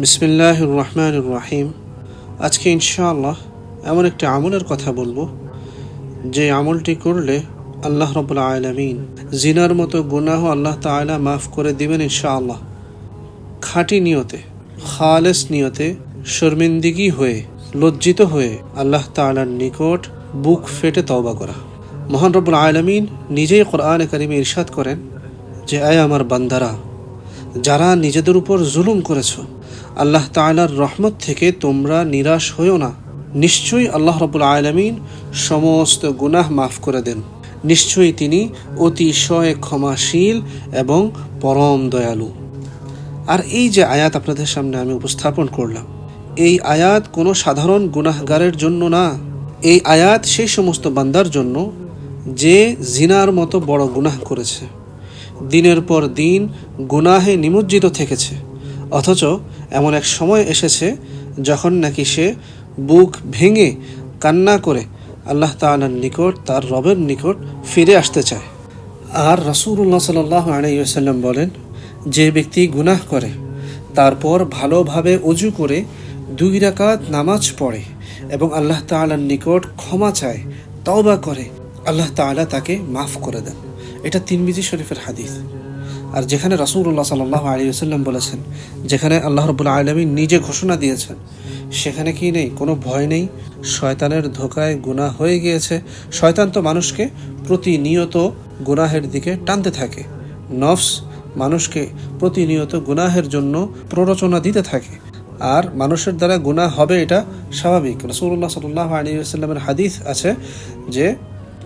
বিসমিল্লাহ রহমান রাহিম আজকে ইনশাআল্লাহ এমন একটি আমলের কথা বলব, যে আমলটি করলে আল্লাহ রবুল্লা আলমিন জিনার মতো গুনাহ আল্লাহ তাআলা মাফ করে দিবেন ইনশাআল্লাহ। খাঁটি নিয়তে, খালেস নিয়তে, শর্মিন্দিগি হয়ে, লজ্জিত হয়ে আল্লাহ তাআলার নিকট বুক ফেটে তওবা করা। মহান রব্বুল আলমিন নিজেই কোরআনে কারিমে ইরশাদ করেন যে, আয় আমার বান্দারা যারা নিজেদের উপর জুলুম করেছ, আল্লাহ তাআলার রহমত থেকে তোমরা নিরাশ হয়েও না। নিশ্চয়ই আল্লাহ রবুল আলমিন সমস্ত গুনাহ মাফ করে দেন। নিশ্চয়ই তিনি অতিশয় ক্ষমাশীল এবং পরম দয়ালু। আর এই যে আয়াত আপনাদের সামনে আমি উপস্থাপন করলাম, এই আয়াত কোনো সাধারণ গুনাহগারের জন্য না। এই আয়াত সেই সমস্ত বান্দার জন্য যে জিনার মতো বড় গুনাহ করেছে। দিনের পর দিন গুনাহে নিমজ্জিত থেকেছে। অথচ এমন এক সময় এসেছে যখন নাকি সে বুক ভেঙে কান্না করে আল্লাহ তাআলার নিকট, তার রবের নিকট ফিরে আসতে চায়। আর রাসূলুল্লাহ সাল্লাহ আলাইসাল্লাম বলেন, যে ব্যক্তি গুনাহ করে, তারপর ভালোভাবে অজু করে দুই রাকাত নামাজ পড়ে এবং আল্লাহ তাআলার নিকট ক্ষমা চায়, তওবা করে, আল্লাহ তাআলা তাকে মাফ করে দেন। এটা তিনবিজি শরীফের হাদিস। আর যেখানে রাসূলুল্লাহ সাল্লাহ আলী আসাল্লাম বলেছেন, যেখানে আল্লাহ রবুল্লা আলমী নিজে ঘোষণা দিয়েছেন, সেখানে কি নেই? কোনো ভয় নেই। শয়তানের ধোকায় গুনাহ হয়ে গিয়েছে। শয়তান তো মানুষকে প্রতিনিয়ত গুনাহের দিকে টানতে থাকে। নফস মানুষকে প্রতিনিয়ত গুনাহের জন্য প্ররোচনা দিতে থাকে। আর মানুষের দ্বারা গুনাহ হবে এটা স্বাভাবিক। রসুল্লাহ সাল্লাহ আলী আসাল্লামের হাদিস আছে যে,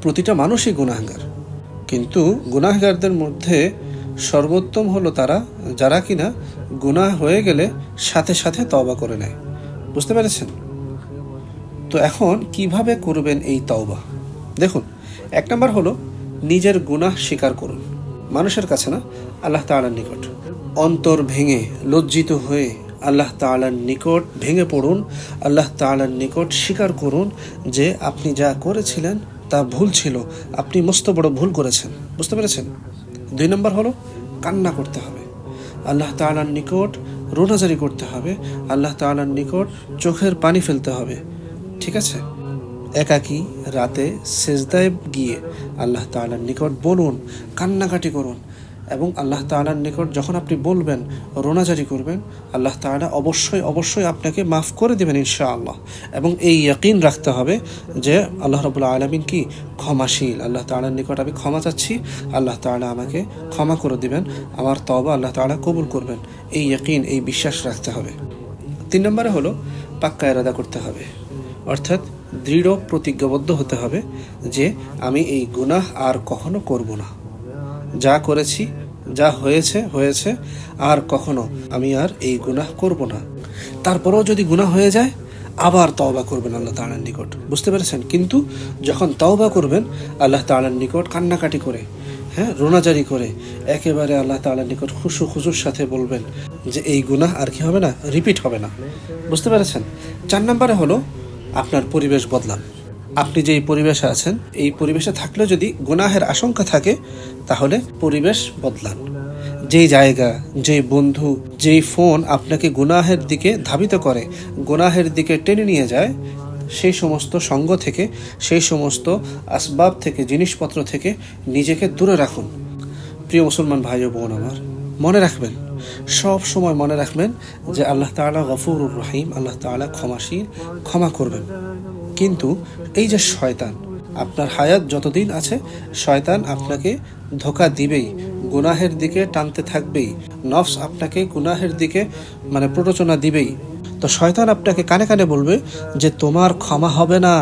প্রতিটা মানুষই গুনাহগার। কিন্তু গুনাহগারদের মধ্যে সর্বোত্তম হলো তারা, যারা কিনা গুনাহ হয়ে গেলে সাথে সাথে তওবা করে নেয়। বুঝতে পেরেছেন? তো এখন কীভাবে করবেন এই তওবা? দেখুন, এক নম্বর হলো নিজের গুনাহ স্বীকার করুন। মানুষের কাছে না, আল্লাহ তাআলার নিকট। অন্তর ভেঙে, লজ্জিত হয়ে আল্লাহ তাআলার নিকট ভেঙে পড়ুন, আল্লাহ তাআলার নিকট স্বীকার করুন যে আপনি যা করেছিলেন তা ভুল ছিল। আপনি মস্ত বড় ভুল করেছেন। বুঝতে পেরেছেন? দুই নম্বর হলো, কান্না করতে হবে। আল্লাহ তালার নিকট রোনাজারি করতে হবে। আল্লাহ তালার নিকট চোখের পানি ফেলতে হবে। ঠিক আছে? একাকি রাতে সেজদায় গিয়ে আল্লাহ তালার নিকট বলুন, কান্নাকাটি করুন। এবং আল্লাহ তাআলার নিকট যখন আপনি বলবেন, রোনাজারি করবেন, আল্লাহ তাআলা অবশ্যই অবশ্যই আপনাকে মাফ করে দেবেন ইনশাআল্লাহ। এবং এই ইয়াকিন রাখতে হবে যে আল্লাহ রবুল্লা আলমিন কি? ক্ষমাশীল। আল্লাহ তাআলার নিকট আমি ক্ষমা চাচ্ছি, আল্লাহ তাআলা আমাকে ক্ষমা করে দিবেন, আমার তবা আল্লাহ তাআলা কবুল করবেন। এই ইয়াকিন, এই বিশ্বাস রাখতে হবে। তিন নম্বরে হলো, পাক্কা এরাদা করতে হবে। অর্থাৎ দৃঢ়, প্রতিজ্ঞাবদ্ধ হতে হবে যে আমি এই গুনাহ আর কখনো করব না। যা করেছি, যা হয়েছে হয়েছে, আর কখনো আমি আর এই গুনাহ করব না। তারপরেও যদি গুনাহ হয়ে যায়, আবার তওবা করবেন আল্লাহ তাআলার নিকট। বুঝতে পেরেছেন? কিন্তু যখন তওবা করবেন, আল্লাহ তাআলার নিকট কান্নাকাটি করে হ্যাঁ রোনাজারি করে, একেবারে আল্লাহ তালার নিকট খুশু খুশুর সাথে বলবেন যে এই গুনাহ আর কি হবে না? রিপিট হবে না। বুঝতে পেরেছেন? চার নম্বরে হলো আপনার পরিবেশ বদলান। আপনি যেই পরিবেশে আছেন, এই পরিবেশে থাকলে যদি গুনাহের আশঙ্কা থাকে, তাহলে পরিবেশ বদলান। যেই জায়গা, যেই বন্ধু, যেই ফোন আপনাকে গুনাহের দিকে ধাবিত করে, গুনাহের দিকে টেনে নিয়ে যায়, সেই সমস্ত সঙ্গ থেকে, সেই সমস্ত আসবাব থেকে, জিনিসপত্র থেকে নিজেকে দূরে রাখুন। প্রিয় মুসলমান ভাই ও বোন আমার, মনে রাখবেন, সব সময় মনে রাখবেন যে আল্লাহ তাআলা গফুরুর রহিম, আল্লাহ তাআলা ক্ষমাশীল, ক্ষমা করবেন। কিন্তু এই যে শয়তান, আপনার হায়াত যতদিন আছে, শয়তান আপনাকে ধোকা দিবেই, গুনাহের দিকে টানতে থাকবেই, নফস আপনাকে গুনাহের দিকে মানে প্ররোচনা দিবেই। তো শয়তান আপনাকে কানে কানে বলবে যে, তোমার ক্ষমা হবে না,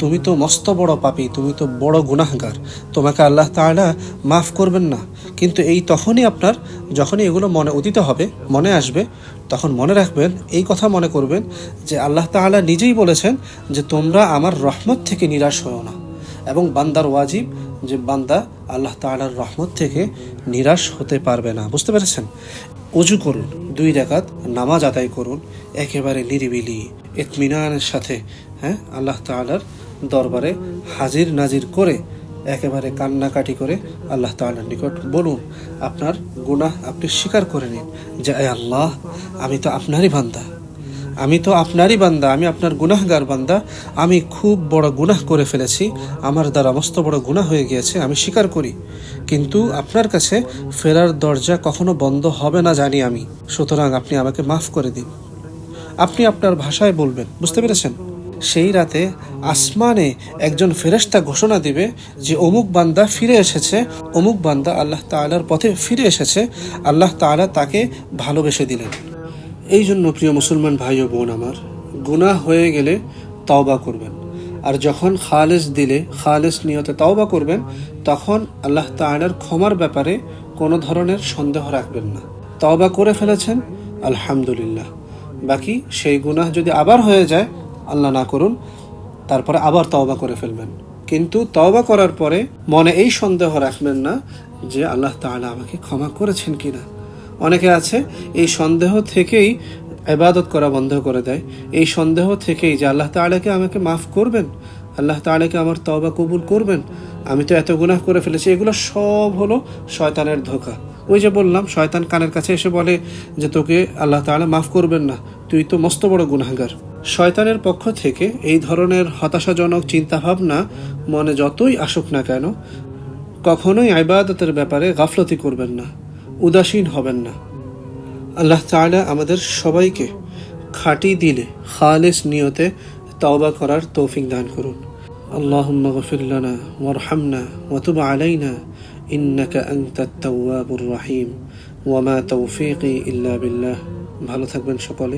তুমি তো মস্ত বড় পাপী, তুমি তো বড় গুনাহগার, তোমাকে আল্লাহ তাআলা মাফ করবেন না। কিন্তু এই তখনই আপনার, যখনই এগুলো মনে উদিত হবে, মনে আসবে, তখন মনে রাখবেন, এই কথা মনে করবেন যে আল্লাহ তাআলা নিজেই বলেছেন যে তোমরা আমার রহমত থেকে নিরাশ হও না। এবং বান্দার ওয়াজিব যে বান্দা আল্লাহ তাআলার রহমত থেকে নিরাশ হতে পারবে না। বুঝতে পেরেছেন? অজু করুন, দুই রাকাত নামাজ আদায় করুন, একেবারে নিরিবিলি, ইতমিনানের সাথে হ্যাঁ আল্লাহ তাআলার দরবারে হাজির নাজির করে একেবারে কান্নাকাটি করে আল্লাহ তাআলার নিকট বলুন, আপনার গুনাহ আপনি স্বীকার করে নিন যে, "এ আল্লাহ, আমি তো আপনারই বান্দা। আমি তো আপনারই বান্দা, আমি আপনার গুনাহগার বান্দা। আমি খুব বড় গুনাহ করে ফেলেছি। আমার দ্বারা মস্ত বড় গুনাহ হয়ে গিয়েছে, আমি স্বীকার করি। কিন্তু আপনার কাছে ফেরার দরজা কখনো বন্ধ হবে না জানি আমি। সুতরাং আপনি আমাকে মাফ করে দিন। আপনি আপনার ভাষায় বলবেন, বুঝতে পেরেছেন? সেই রাতে আসমানে একজন ফেরেশতা ঘোষণা দিবে যে অমুক বান্দা ফিরে এসেছে, অমুক বান্দা আল্লাহ তাআলার পথে ফিরে এসেছে, আল্লাহ তাআলা তাকে ভালোবেসে দিলেন। এই জন্য প্রিয় মুসলমান ভাই ও বোন আমার, গুনাহ হয়ে গেলে তওবা করবেন। আর যখন খালেস দিলে, খালেস নিয়তে তওবা করবেন, তখন আল্লাহ তাআলার ক্ষমার ব্যাপারে কোনো ধরনের সন্দেহ রাখবেন না। তওবা করে ফেলেছেন, আলহামদুলিল্লাহ। বাকি সেই গুনাহ যদি আবার হয়ে যায় আল্লাহ না করুন, তারপরে আবার তওবা করে ফেলবেন। কিন্তু তওবা করার পরে মনে এই সন্দেহ রাখবেন না যে আল্লাহ তাআলা আমাকে ক্ষমা করেছেন কি না অনেকে আছে, এই সন্দেহ থেকেই এবাদত করা বন্ধ করে দেয়। এই সন্দেহ থেকেই যে আল্লাহ তাআলাকে আমাকে মাফ করবেন, আল্লাহ তাআলাকে আমার তওবা কবুল করবেন, আমি তো এত গুনাহ করে ফেলেছি, এগুলো সব হলো শয়তানের ধোকা। ওই যে বললাম, শয়তান কানের কাছে এসে বলে যে তোকে আল্লাহ তাআলা মাফ করবেন না, তুই তো মস্ত বড় গুনাহগার। শয়তানের পক্ষ থেকে এই ধরনের হতাশাজনক চিন্তাভাবনা মনে যতই আসুক না কেন কখনোই ইবাদতের ব্যাপারে গাফলতি করবেন না উদাসীন হবেন না আল্লাহ তাআলা আমাদের সবাইকে খাঁটি দিলে খালেস নিয়তে তওবা করার তৌফিক দান করুন اللهم اغفر لنا وارحمنا وتب علينا إنك أنت التواب الرحيم وما توفيقي إلا بالله ভালো থাকবেন সকলে